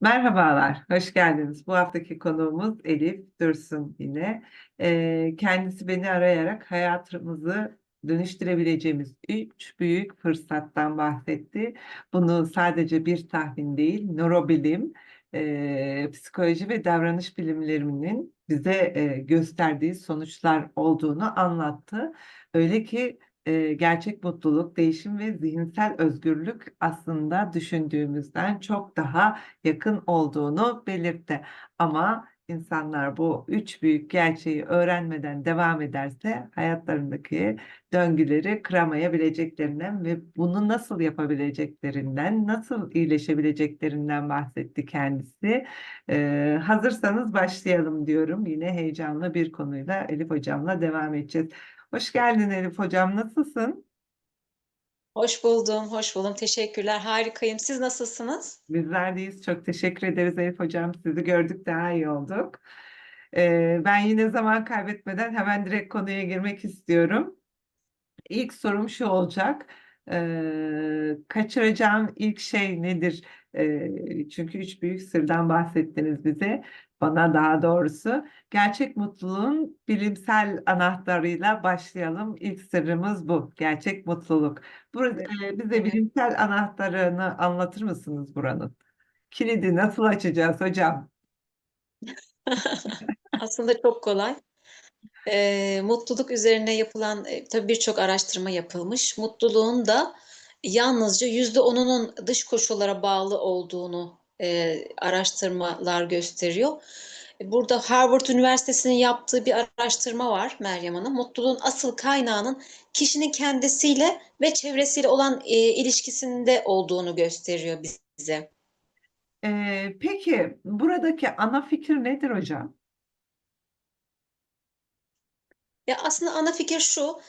Merhabalar, hoş geldiniz. Bu haftaki konuğumuz Elif Dursun yine. Ee, kendisi beni arayarak hayatımızı dönüştürebileceğimiz üç büyük fırsattan bahsetti. Bunu sadece bir tahmin değil, nörobilim, e, psikoloji ve davranış bilimlerinin bize e, gösterdiği sonuçlar olduğunu anlattı. Öyle ki e, gerçek mutluluk, değişim ve zihinsel özgürlük aslında düşündüğümüzden çok daha yakın olduğunu belirtti. Ama insanlar bu üç büyük gerçeği öğrenmeden devam ederse hayatlarındaki döngüleri kıramayabileceklerinden ve bunu nasıl yapabileceklerinden, nasıl iyileşebileceklerinden bahsetti kendisi. Ee, hazırsanız başlayalım diyorum. Yine heyecanlı bir konuyla Elif Hocam'la devam edeceğiz. Hoş geldin Elif Hocam, nasılsın? Hoş buldum, hoş buldum. Teşekkürler. Harikayım. Siz nasılsınız? Bizler deyiz. Çok teşekkür ederiz Elif Hocam. Sizi gördük daha iyi olduk. Ee, ben yine zaman kaybetmeden hemen direkt konuya girmek istiyorum. İlk sorum şu olacak. Ee, kaçıracağım ilk şey nedir? Ee, çünkü üç büyük sırdan bahsettiniz bize. Bana daha doğrusu. Gerçek mutluluğun bilimsel anahtarıyla başlayalım. İlk sırrımız bu. Gerçek mutluluk. Burada, e, bize bilimsel anahtarını anlatır mısınız buranın? Kilidi nasıl açacağız hocam? Aslında çok kolay. Ee, mutluluk üzerine yapılan e, tabii birçok araştırma yapılmış. Mutluluğun da yalnızca yüzde onunun dış koşullara bağlı olduğunu e, araştırmalar gösteriyor. Burada Harvard Üniversitesi'nin yaptığı bir araştırma var Meryem Hanım. Mutluluğun asıl kaynağının kişinin kendisiyle ve çevresiyle olan e, ilişkisinde olduğunu gösteriyor bize. Ee, peki buradaki ana fikir nedir hocam? Ya aslında ana fikir şu,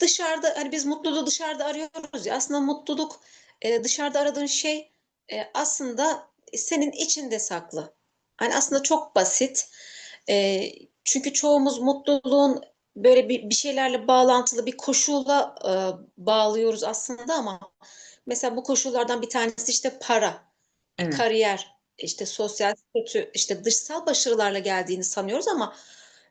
dışarıda hani biz mutluluğu dışarıda arıyoruz ya aslında mutluluk e, dışarıda aradığın şey e, aslında senin içinde saklı. Hani aslında çok basit. E, çünkü çoğumuz mutluluğun böyle bir, bir şeylerle bağlantılı bir koşulla e, bağlıyoruz aslında ama mesela bu koşullardan bir tanesi işte para, Evet. kariyer, işte sosyal statü, işte dışsal başarılarla geldiğini sanıyoruz ama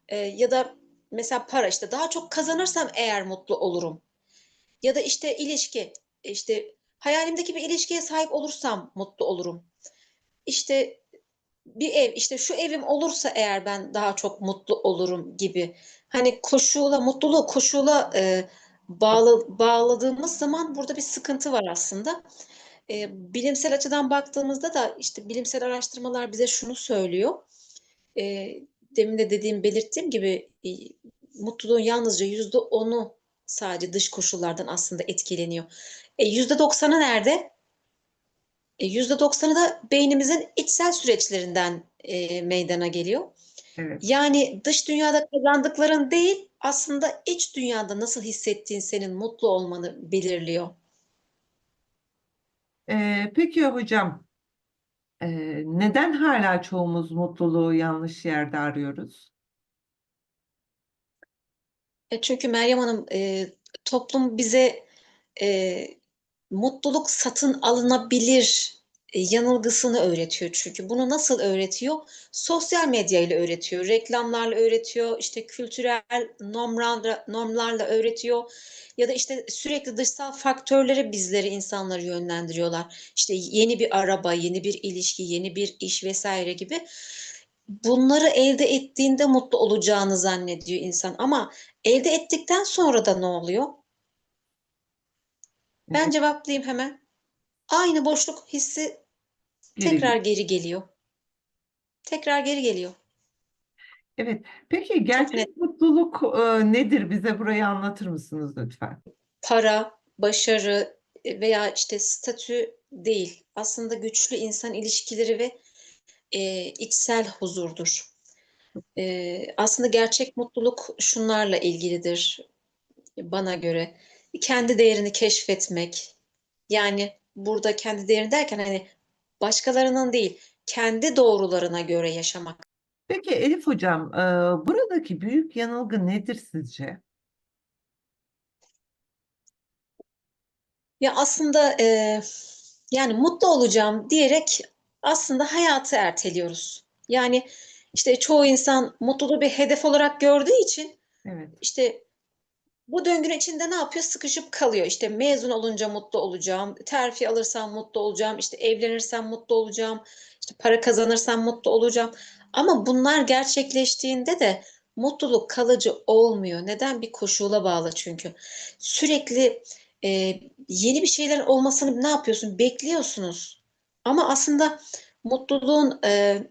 e, ya da mesela para işte daha çok kazanırsam eğer mutlu olurum. Ya da işte ilişki, işte hayalimdeki bir ilişkiye sahip olursam mutlu olurum. İşte bir ev, işte şu evim olursa eğer ben daha çok mutlu olurum gibi. Hani koşula, mutluluğu koşula e, bağlı, bağladığımız zaman burada bir sıkıntı var aslında. E, bilimsel açıdan baktığımızda da işte bilimsel araştırmalar bize şunu söylüyor. E, demin de dediğim, belirttiğim gibi e, mutluluğun yalnızca yüzde onu sadece dış koşullardan aslında etkileniyor. E, yüzde doksanı nerede? E, yüzde doksanı da beynimizin içsel süreçlerinden e, meydana geliyor. Evet. Yani dış dünyada kazandıkların değil, aslında iç dünyada nasıl hissettiğin senin mutlu olmanı belirliyor. Ee, peki hocam, e, neden hala çoğumuz mutluluğu yanlış yerde arıyoruz? E, çünkü Meryem Hanım, e, toplum bize e, mutluluk satın alınabilir e, yanılgısını öğretiyor çünkü. Bunu nasıl öğretiyor? Sosyal medya ile öğretiyor, reklamlarla öğretiyor, işte kültürel normlarla, normlarla öğretiyor. Ya da işte sürekli dışsal faktörlere bizleri, insanları yönlendiriyorlar. İşte yeni bir araba, yeni bir ilişki, yeni bir iş vesaire gibi. Bunları elde ettiğinde mutlu olacağını zannediyor insan. Ama elde ettikten sonra da ne oluyor? Ben cevaplayayım hemen. Aynı boşluk hissi tekrar geri geliyor. Tekrar geri geliyor. Evet. Peki net. gerçek mutluluk e, nedir? Bize burayı anlatır mısınız lütfen? Para, başarı e, veya işte statü değil. Aslında güçlü insan ilişkileri ve e, içsel huzurdur. E, aslında gerçek mutluluk şunlarla ilgilidir bana göre. Kendi değerini keşfetmek. Yani burada kendi değerini derken hani başkalarının değil, kendi doğrularına göre yaşamak. Peki Elif hocam, e, buradaki büyük yanılgı nedir sizce? Ya aslında e, yani mutlu olacağım diyerek aslında hayatı erteliyoruz. Yani işte çoğu insan mutluluğu bir hedef olarak gördüğü için Evet. işte bu döngünün içinde ne yapıyor? Sıkışıp kalıyor. İşte mezun olunca mutlu olacağım, terfi alırsam mutlu olacağım, işte evlenirsem mutlu olacağım, işte para kazanırsam mutlu olacağım. Ama bunlar gerçekleştiğinde de mutluluk kalıcı olmuyor. Neden? Bir koşula bağlı çünkü. Sürekli e, yeni bir şeylerin olmasını ne yapıyorsun? Bekliyorsunuz. Ama aslında mutluluğun e,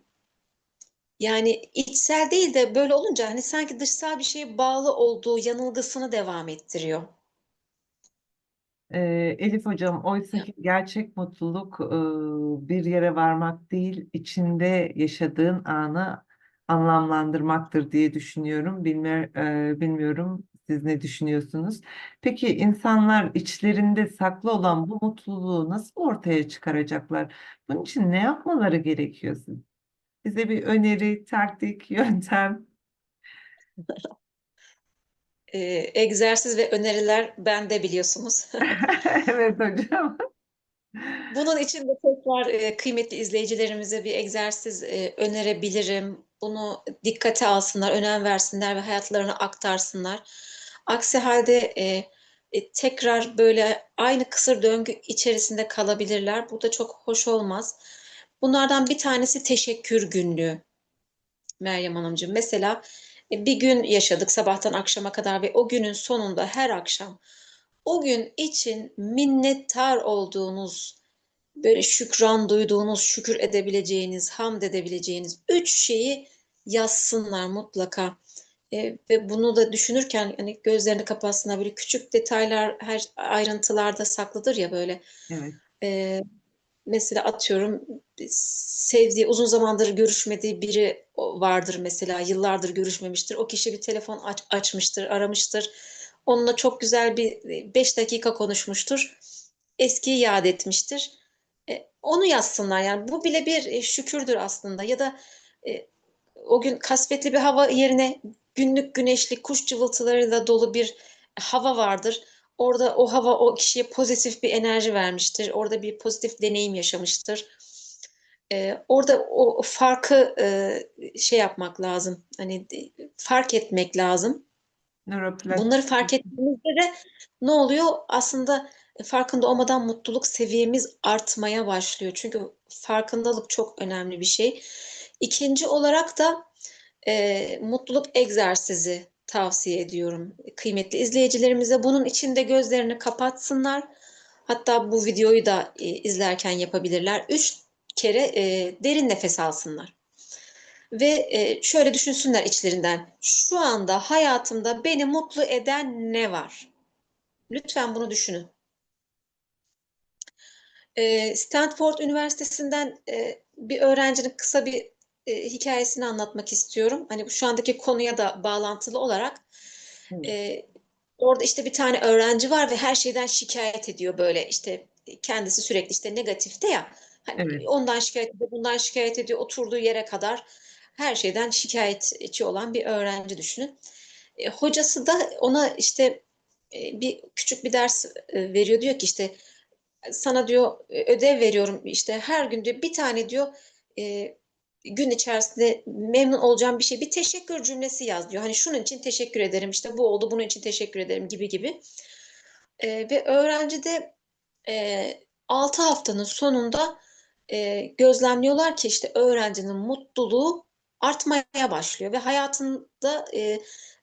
yani içsel değil de böyle olunca hani sanki dışsal bir şeye bağlı olduğu yanılgısını devam ettiriyor. Ee, Elif hocam, oysa ki gerçek mutluluk e, bir yere varmak değil, içinde yaşadığın anı anlamlandırmaktır diye düşünüyorum. Bilmer, e, bilmiyorum siz ne düşünüyorsunuz? Peki insanlar içlerinde saklı olan bu mutluluğu nasıl ortaya çıkaracaklar? Bunun için ne yapmaları gerekiyor siz? Bize bir öneri, taktik, yöntem. Ee, egzersiz ve öneriler bende biliyorsunuz. Evet hocam. Bunun için de tekrar e, kıymetli izleyicilerimize bir egzersiz e, önerebilirim. Bunu dikkate alsınlar, önem versinler ve hayatlarına aktarsınlar. Aksi halde e, e, tekrar böyle aynı kısır döngü içerisinde kalabilirler. Bu da çok hoş olmaz. Bunlardan bir tanesi teşekkür günlüğü. Meryem Hanımcığım. Mesela e, bir gün yaşadık sabahtan akşama kadar ve o günün sonunda her akşam o gün için minnettar olduğunuz, böyle şükran duyduğunuz, şükür edebileceğiniz, hamd edebileceğiniz üç şeyi yazsınlar mutlaka. E, ve bunu da düşünürken hani gözlerini kapatsınlar böyle küçük detaylar her ayrıntılarda saklıdır ya böyle. Evet. E, mesela atıyorum sevdiği uzun zamandır görüşmediği biri vardır mesela yıllardır görüşmemiştir. O kişi bir telefon aç, açmıştır, aramıştır. Onunla çok güzel bir 5 dakika konuşmuştur. Eskiyi yad etmiştir. E, onu yazsınlar yani bu bile bir e, şükürdür aslında ya da e, o gün kasvetli bir hava yerine günlük güneşli kuş cıvıltılarıyla dolu bir hava vardır. Orada o hava o kişiye pozitif bir enerji vermiştir. Orada bir pozitif deneyim yaşamıştır. Ee, orada o farkı e, şey yapmak lazım. Hani fark etmek lazım. Nöroplastik. Bunları fark ettiğimizde de ne oluyor? Aslında farkında olmadan mutluluk seviyemiz artmaya başlıyor. Çünkü farkındalık çok önemli bir şey. İkinci olarak da e, mutluluk egzersizi tavsiye ediyorum kıymetli izleyicilerimize. Bunun için de gözlerini kapatsınlar. Hatta bu videoyu da e, izlerken yapabilirler. Üç kere e, derin nefes alsınlar. Ve e, şöyle düşünsünler içlerinden. Şu anda hayatımda beni mutlu eden ne var? Lütfen bunu düşünün. E, Stanford Üniversitesi'nden e, bir öğrencinin kısa bir e, hikayesini anlatmak istiyorum. Hani şu andaki konuya da bağlantılı olarak. E, orada işte bir tane öğrenci var ve her şeyden şikayet ediyor böyle işte kendisi sürekli işte negatifte ya. Hani Evet. ondan şikayet ediyor, bundan şikayet ediyor, oturduğu yere kadar her şeyden şikayetçi olan bir öğrenci düşünün. E, hocası da ona işte e, bir küçük bir ders e, veriyor diyor ki işte sana diyor e, ödev veriyorum işte her gün diyor bir tane diyor e, gün içerisinde memnun olacağım bir şey bir teşekkür cümlesi yaz diyor. Hani şunun için teşekkür ederim işte bu oldu bunun için teşekkür ederim gibi gibi. E, ve öğrenci de e, 6 haftanın sonunda e, gözlemliyorlar ki işte öğrencinin mutluluğu artmaya başlıyor ve hayatında e,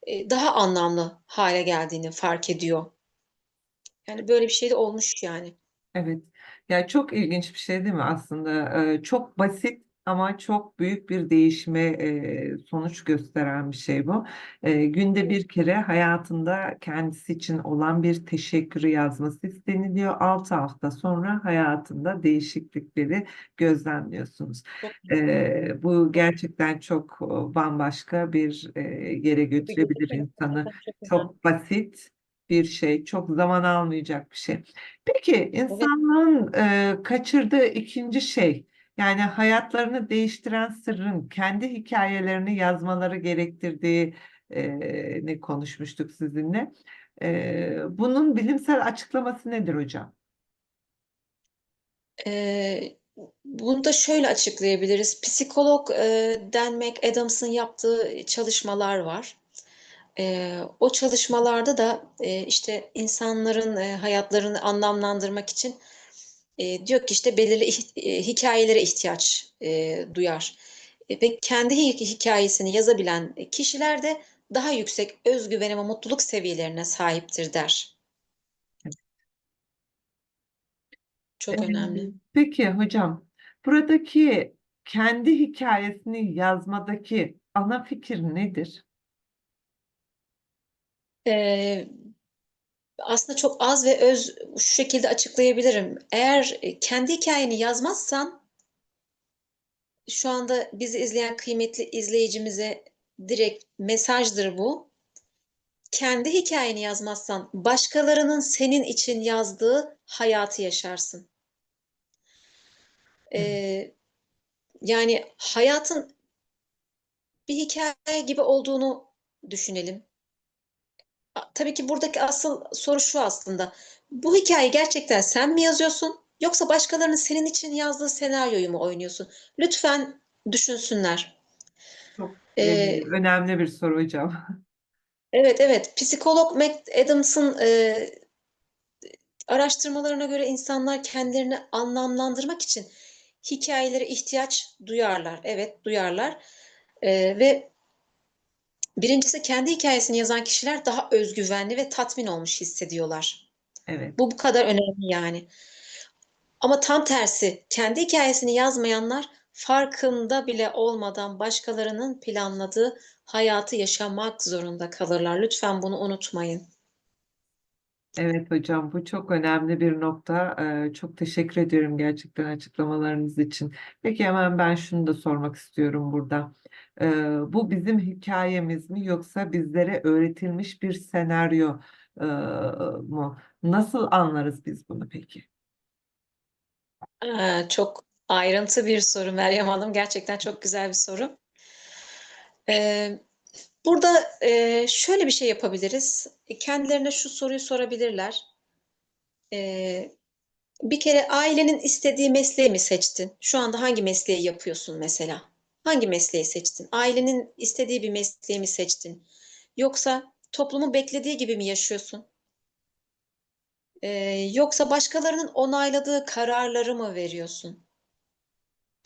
e, daha anlamlı hale geldiğini fark ediyor. Yani böyle bir şey de olmuş yani. Evet. Ya çok ilginç bir şey değil mi aslında? Ee, çok basit ama çok büyük bir değişime e, sonuç gösteren bir şey bu. Ee, günde bir kere hayatında kendisi için olan bir teşekkürü yazması isteniliyor. 6 hafta sonra hayatında değişiklikleri gözlemliyorsunuz. Ee, bu gerçekten çok e, bambaşka bir e, yere götürebilir insanı. Çok basit bir şey, çok zaman almayacak bir şey. Peki insanlığın e, kaçırdığı ikinci şey, yani hayatlarını değiştiren sırrın kendi hikayelerini yazmaları gerektirdiği ne konuşmuştuk sizinle. Bunun bilimsel açıklaması nedir hocam? Bunu da şöyle açıklayabiliriz. Psikolog Dan McAdams'ın yaptığı çalışmalar var. O çalışmalarda da işte insanların hayatlarını anlamlandırmak için e, diyor ki işte belirli e, hikayelere ihtiyaç e, duyar. E, ve kendi hi- hikayesini yazabilen kişiler de daha yüksek özgüven ve mutluluk seviyelerine sahiptir der. Çok Ee, önemli. Peki hocam, buradaki kendi hikayesini yazmadaki ana fikir nedir? Ee, aslında çok az ve öz şu şekilde açıklayabilirim. Eğer e, kendi hikayeni yazmazsan şu anda bizi izleyen kıymetli izleyicimize direkt mesajdır bu. Kendi hikayeni yazmazsan başkalarının senin için yazdığı hayatı yaşarsın. Ee, yani hayatın bir hikaye gibi olduğunu düşünelim. Tabii ki buradaki asıl soru şu aslında. Bu hikayeyi gerçekten sen mi yazıyorsun yoksa başkalarının senin için yazdığı senaryoyu mu oynuyorsun? Lütfen düşünsünler. Çok Ee, e, önemli bir soru hocam. evet evet psikolog Mac Adams'ın e, araştırmalarına göre insanlar kendilerini anlamlandırmak için hikayelere ihtiyaç duyarlar. Evet duyarlar. Ee, ve birincisi kendi hikayesini yazan kişiler daha özgüvenli ve tatmin olmuş hissediyorlar. Evet, Bu bu kadar önemli yani. Ama tam tersi, kendi hikayesini yazmayanlar farkında bile olmadan başkalarının planladığı hayatı yaşamak zorunda kalırlar. Lütfen bunu unutmayın. evet hocam bu çok önemli bir nokta. Ee, çok teşekkür ediyorum gerçekten açıklamalarınız için. Peki hemen ben şunu da sormak istiyorum burada. Ee, bu bizim hikayemiz mi yoksa bizlere öğretilmiş bir senaryo e, mu? Nasıl anlarız biz bunu peki? Çok ayrıntı bir soru Meryem Hanım. Gerçekten çok güzel bir soru. Ee, burada e, şöyle bir şey yapabiliriz. Kendilerine şu soruyu sorabilirler. Ee, bir kere ailenin istediği mesleği mi seçtin? Şu anda hangi mesleği yapıyorsun mesela? Hangi mesleği seçtin? Ailenin istediği bir mesleği mi seçtin? Yoksa toplumun beklediği gibi mi yaşıyorsun? Ee, yoksa başkalarının onayladığı kararları mı veriyorsun?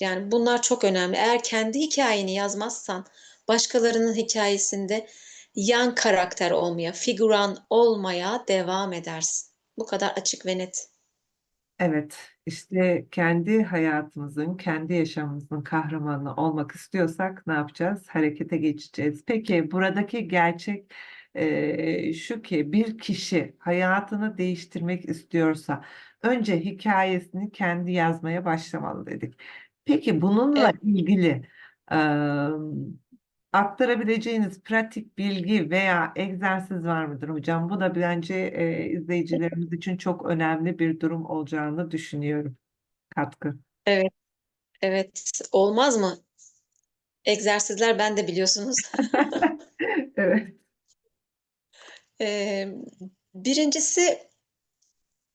Yani bunlar çok önemli. Eğer kendi hikayeni yazmazsan başkalarının hikayesinde yan karakter olmaya, figüran olmaya devam edersin. Bu kadar açık ve net. Evet, işte kendi hayatımızın, kendi yaşamımızın kahramanı olmak istiyorsak ne yapacağız? Harekete geçeceğiz. Peki buradaki gerçek eee, şu ki bir kişi hayatını değiştirmek istiyorsa önce hikayesini kendi yazmaya başlamalı dedik. Peki bununla Evet. ilgili eee, aktarabileceğiniz pratik bilgi veya egzersiz var mıdır hocam? Bu da bence e, izleyicilerimiz için çok önemli bir durum olacağını düşünüyorum. Katkı. Evet, evet. Olmaz mı? Egzersizler ben de biliyorsunuz. Evet. Ee, birincisi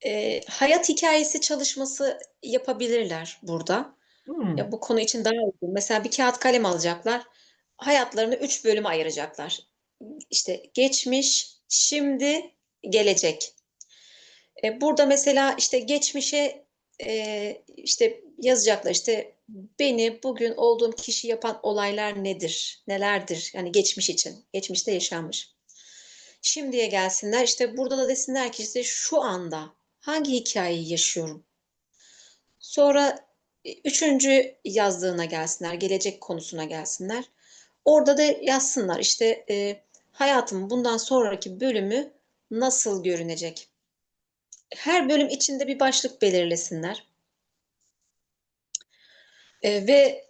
e, hayat hikayesi çalışması yapabilirler burada. Hmm, Ya bu konu için daha uygun. Mesela bir kağıt kalem alacaklar. Hayatlarını üç bölüme ayıracaklar. İşte geçmiş, şimdi, gelecek. E, burada mesela işte geçmişe e, işte yazacaklar işte beni bugün olduğum kişi yapan olaylar nedir, nelerdir? Yani geçmiş için, geçmişte yaşanmış. Şimdiye gelsinler işte burada da desinler ki işte şu anda hangi hikayeyi yaşıyorum? Sonra e, üçüncü yazdığına gelsinler, gelecek konusuna gelsinler. Orada da yazsınlar işte e, hayatımın bundan sonraki bölümü nasıl görünecek? Her bölüm içinde bir başlık belirlesinler. E, ve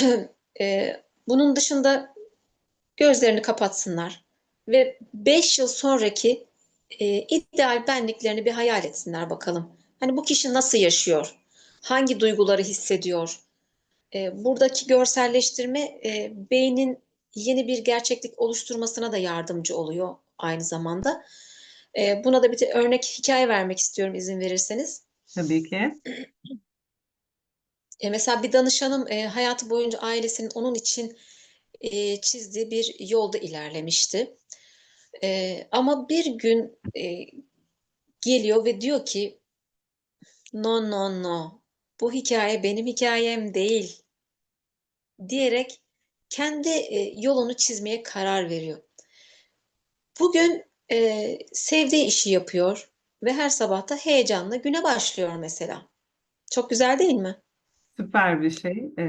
e, bunun dışında gözlerini kapatsınlar ve 5 yıl sonraki e, ideal benliklerini bir hayal etsinler bakalım. Hani bu kişi nasıl yaşıyor? Hangi duyguları hissediyor? E, buradaki görselleştirme e, beynin yeni bir gerçeklik oluşturmasına da yardımcı oluyor aynı zamanda. E, buna da bir örnek hikaye vermek istiyorum izin verirseniz. tabii ki. E, mesela bir danışanım e, hayatı boyunca ailesinin onun için e, çizdiği bir yolda ilerlemişti. E, ama bir gün e, geliyor ve diyor ki no no no bu hikaye benim hikayem değil diyerek kendi e, yolunu çizmeye karar veriyor. Bugün e, sevdiği işi yapıyor ve her sabah da heyecanla güne başlıyor mesela. Çok güzel değil mi? Süper bir şey. Ee,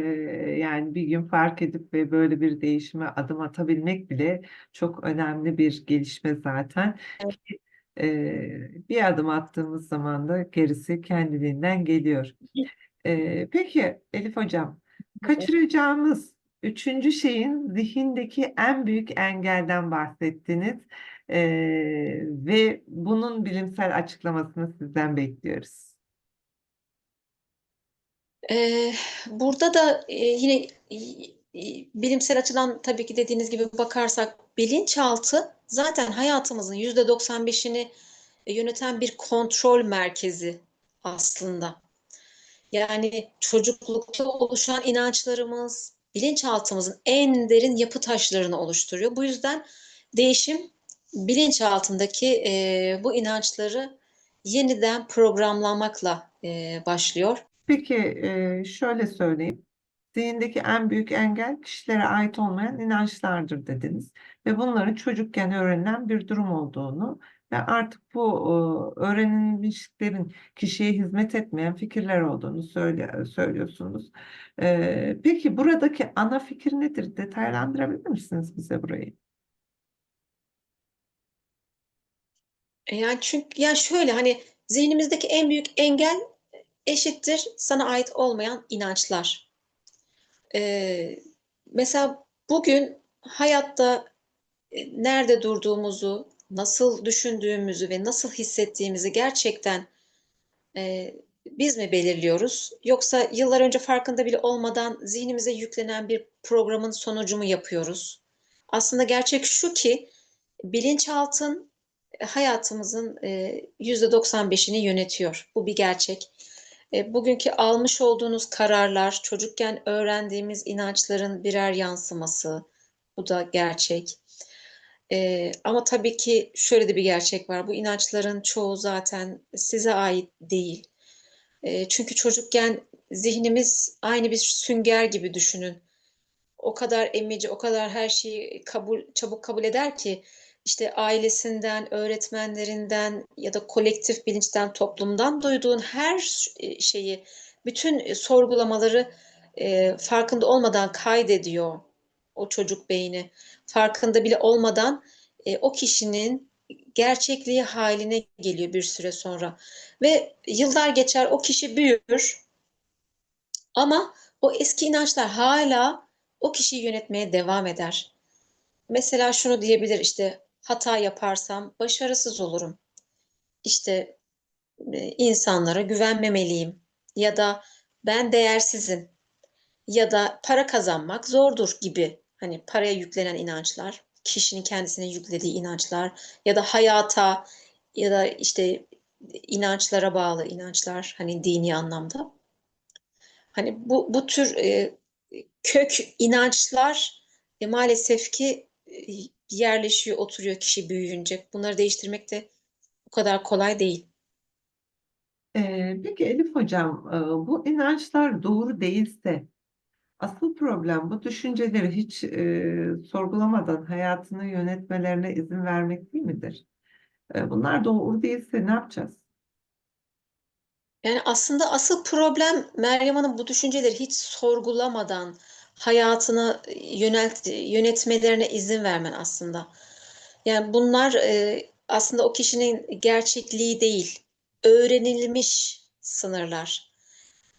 yani bir gün fark edip ve böyle bir değişime adım atabilmek bile çok önemli bir gelişme zaten. Evet. Ki, e, bir adım attığımız zaman da gerisi kendiliğinden geliyor. Ee, peki Elif Hocam, kaçıracağımız üçüncü şeyin zihindeki en büyük engelden bahsettiniz. Ee, ve bunun bilimsel açıklamasını sizden bekliyoruz. Ee, burada da e, yine e, e, bilimsel açıdan tabii ki dediğiniz gibi bakarsak bilinçaltı zaten hayatımızın yüzde 95'ini yöneten bir kontrol merkezi aslında. Yani çocuklukta oluşan inançlarımız bilinçaltımızın en derin yapı taşlarını oluşturuyor. Bu yüzden değişim bilinçaltındaki e, bu inançları yeniden programlamakla e, başlıyor. Peki e, şöyle söyleyeyim. Zihindeki en büyük engel kişilere ait olmayan inançlardır dediniz. Ve bunların çocukken öğrenilen bir durum olduğunu ve artık bu e, öğrenilmişliklerin kişiye hizmet etmeyen fikirler olduğunu söylüyorsunuz. E, peki buradaki ana fikir nedir? Detaylandırabilir misiniz bize burayı? E, Yani çünkü yani şöyle hani zihnimizdeki en büyük engel eşittir sana ait olmayan inançlar. Ee, mesela bugün hayatta e, nerede durduğumuzu, nasıl düşündüğümüzü ve nasıl hissettiğimizi gerçekten e, biz mi belirliyoruz? Yoksa yıllar önce farkında bile olmadan zihnimize yüklenen bir programın sonucu mu yapıyoruz? Aslında gerçek şu ki bilinçaltın e, hayatımızın e, %95'ini yönetiyor. Bu bir gerçek. E, bugünkü almış olduğunuz kararlar, çocukken öğrendiğimiz inançların birer yansıması. Bu da gerçek. E, ama tabii ki şöyle de bir gerçek var. Bu inançların çoğu zaten size ait değil. E, çünkü çocukken zihnimiz aynı bir sünger gibi düşünün. O kadar emici, o kadar her şeyi kabul, çabuk kabul eder ki işte ailesinden, öğretmenlerinden ya da kolektif bilinçten, toplumdan duyduğun her e, şeyi, bütün e, sorgulamaları e, farkında olmadan kaydediyor o çocuk beyni. Farkında bile olmadan e, o kişinin gerçekliği haline geliyor bir süre sonra. Ve yıllar geçer, o kişi büyür ama o eski inançlar hala o kişiyi yönetmeye devam eder. Mesela şunu diyebilir işte hata yaparsam başarısız olurum. İşte e, insanlara güvenmemeliyim ya da ben değersizim ya da para kazanmak zordur gibi hani paraya yüklenen inançlar, kişinin kendisine yüklediği inançlar ya da hayata ya da işte inançlara bağlı inançlar hani dini anlamda. Hani bu bu tür e, kök inançlar e, maalesef ki e, yerleşiyor, oturuyor kişi büyüyünce. Bunları değiştirmek de bu kadar kolay değil. Ee, peki Elif Hocam, e, bu inançlar doğru değilse, asıl problem bu düşünceleri hiç e, sorgulamadan hayatını yönetmelerine izin vermek değil midir? E, bunlar doğru değilse ne yapacağız? Yani aslında asıl problem Meryem Hanım bu düşünceleri hiç sorgulamadan hayatını yönelt, yönetmelerine izin vermen aslında. Yani bunlar e, aslında o kişinin gerçekliği değil, öğrenilmiş sınırlar.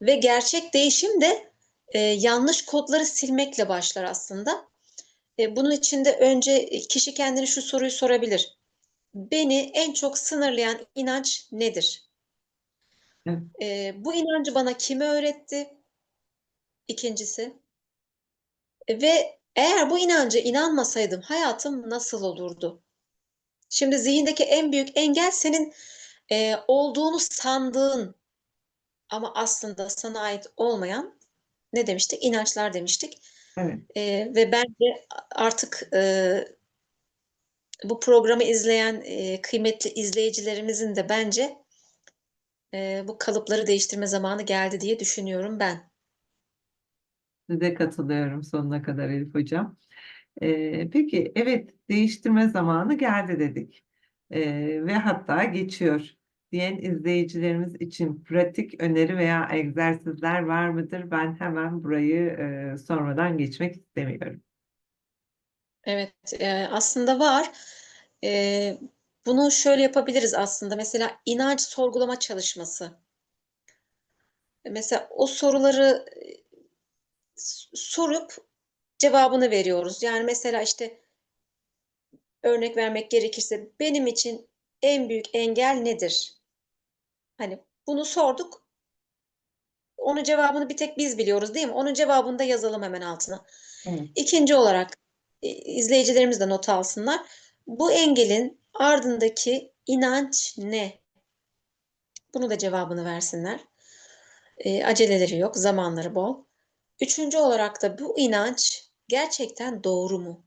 Ve gerçek değişim de e, yanlış kodları silmekle başlar aslında. E, bunun için de önce kişi kendine şu soruyu sorabilir. Beni en çok sınırlayan inanç nedir? Evet. E, bu inancı bana kim öğretti? İkincisi. Ve eğer bu inanca inanmasaydım hayatım nasıl olurdu? Şimdi zihindeki en büyük engel senin e, olduğunu sandığın ama aslında sana ait olmayan ne demiştik? İnançlar demiştik. Evet. Ee, ve bence artık e, bu programı izleyen e, kıymetli izleyicilerimizin de bence e, bu kalıpları değiştirme zamanı geldi diye düşünüyorum ben. Size katılıyorum sonuna kadar Elif Hocam. Ee, peki evet değiştirme zamanı geldi dedik. Ee, ve hatta geçiyor diyen izleyicilerimiz için pratik öneri veya egzersizler var mıdır? Ben hemen burayı e, sormadan geçmek istemiyorum. Evet, e, aslında var. E, bunu şöyle yapabiliriz aslında. Mesela inanç sorgulama çalışması. Mesela o soruları e, sorup cevabını veriyoruz. Yani mesela işte örnek vermek gerekirse benim için en büyük engel nedir? Hani bunu sorduk. Onun cevabını bir tek biz biliyoruz, değil mi? Onun cevabını da yazalım hemen altına. Evet. İkinci olarak e, izleyicilerimiz de not alsınlar. Bu engelin ardındaki inanç ne? Bunu da cevabını versinler. E, aceleleri yok, zamanları bol. Üçüncü olarak da bu inanç gerçekten doğru mu?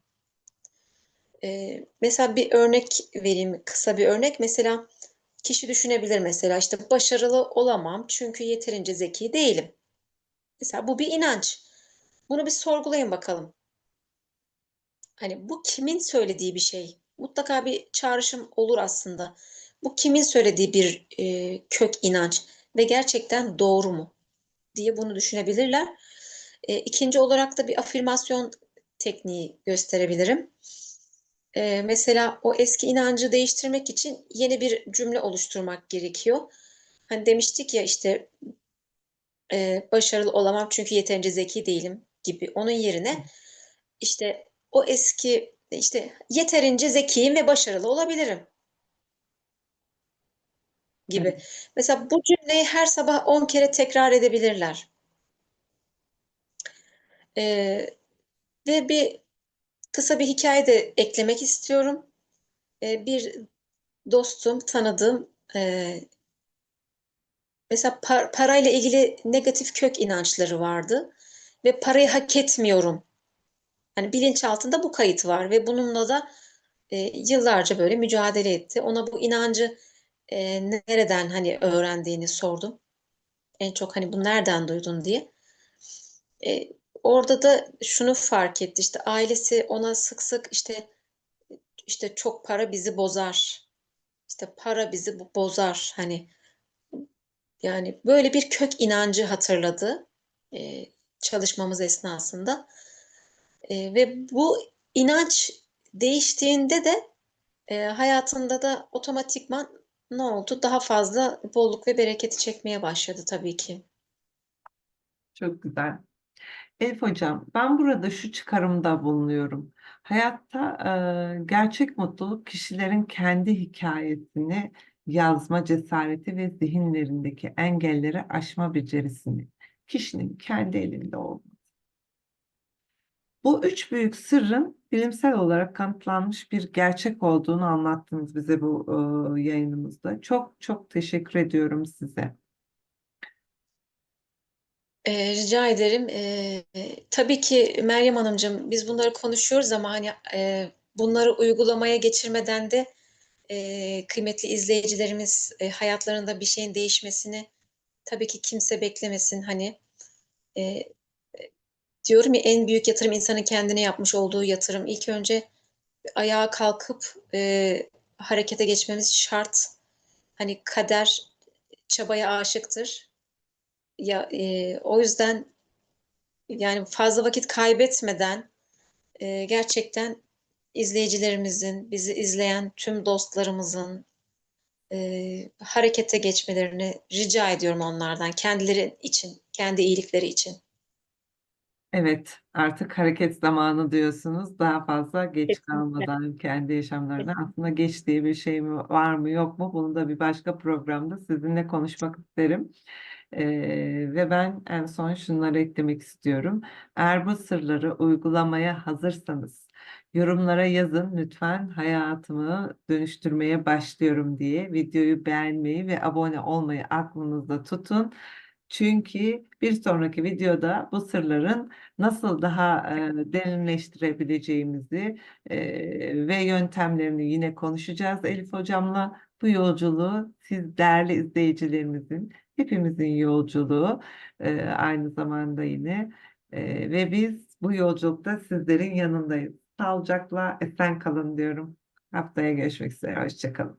E, mesela bir örnek vereyim, kısa bir örnek. Mesela kişi düşünebilir mesela işte başarılı olamam çünkü yeterince zeki değilim. Mesela bu bir inanç. Bunu bir sorgulayın bakalım. Hani bu kimin söylediği bir şey? Mutlaka bir çağrışım olur aslında. Bu kimin söylediği bir e, kök inanç ve gerçekten doğru mu diye bunu düşünebilirler. E, ikinci olarak da bir afirmasyon tekniği gösterebilirim. E, mesela o eski inancı değiştirmek için yeni bir cümle oluşturmak gerekiyor. Hani demiştik ya işte e, başarılı olamam çünkü yeterince zeki değilim gibi. Onun yerine işte o eski işte yeterince zekiyim ve başarılı olabilirim gibi. Evet. Mesela bu cümleyi her sabah 10 kere tekrar edebilirler. Ee, ve bir kısa bir hikaye de eklemek istiyorum. Ee, bir dostum, tanıdığım e, mesela par- parayla ilgili negatif kök inançları vardı ve parayı hak etmiyorum. Hani bilinçaltında bu kayıt var ve bununla da e, yıllarca böyle mücadele etti. Ona bu inancı e, nereden hani öğrendiğini sordum. En çok hani bu nereden duydun diye. E, orada da şunu fark etti. İşte ailesi ona sık sık işte işte çok para bizi bozar. İşte para bizi bozar. Hani yani böyle bir kök inancı hatırladı e, çalışmamız esnasında. E, ve bu inanç değiştiğinde de e, hayatında da otomatikman ne oldu? Daha fazla bolluk ve bereketi çekmeye başladı tabii ki. Çok güzel. Elif Hocam, ben burada şu çıkarımda bulunuyorum. Hayatta e, gerçek mutluluk kişilerin kendi hikayesini yazma cesareti ve zihinlerindeki engelleri aşma becerisini kişinin kendi elinde olması. Bu üç büyük sırrın bilimsel olarak kanıtlanmış bir gerçek olduğunu anlattınız bize bu e, yayınımızda. Çok çok teşekkür ediyorum size. Ee, rica ederim. Ee, tabii ki Meryem Hanımcığım biz bunları konuşuyoruz ama hani e, bunları uygulamaya geçirmeden de e, kıymetli izleyicilerimiz e, hayatlarında bir şeyin değişmesini tabii ki kimse beklemesin. Hani e, diyorum ya en büyük yatırım insanın kendine yapmış olduğu yatırım. İlk önce ayağa kalkıp e, harekete geçmemiz şart. Hani kader çabaya aşıktır. Ya e, o yüzden yani fazla vakit kaybetmeden e, gerçekten izleyicilerimizin, bizi izleyen tüm dostlarımızın e, harekete geçmelerini rica ediyorum onlardan, kendileri için, kendi iyilikleri için. Evet, artık hareket zamanı diyorsunuz. Daha fazla geç Kesinlikle. kalmadan kendi yaşamlarına. Aslında geç diye bir şey mi var mı yok mu? Bunu da bir başka programda sizinle konuşmak isterim. Ee, ve ben en son şunları eklemek istiyorum. Eğer bu sırları uygulamaya hazırsanız yorumlara yazın lütfen hayatımı dönüştürmeye başlıyorum diye videoyu beğenmeyi ve abone olmayı aklınızda tutun. Çünkü bir sonraki videoda bu sırların nasıl daha e, derinleştirebileceğimizi e, ve yöntemlerini yine konuşacağız Elif Hocam'la. Bu yolculuğu siz değerli izleyicilerimizin, hepimizin yolculuğu e, aynı zamanda yine E, ve biz bu yolculukta sizlerin yanındayız. Sağlıcakla esen kalın diyorum. Haftaya görüşmek üzere. Hoşçakalın.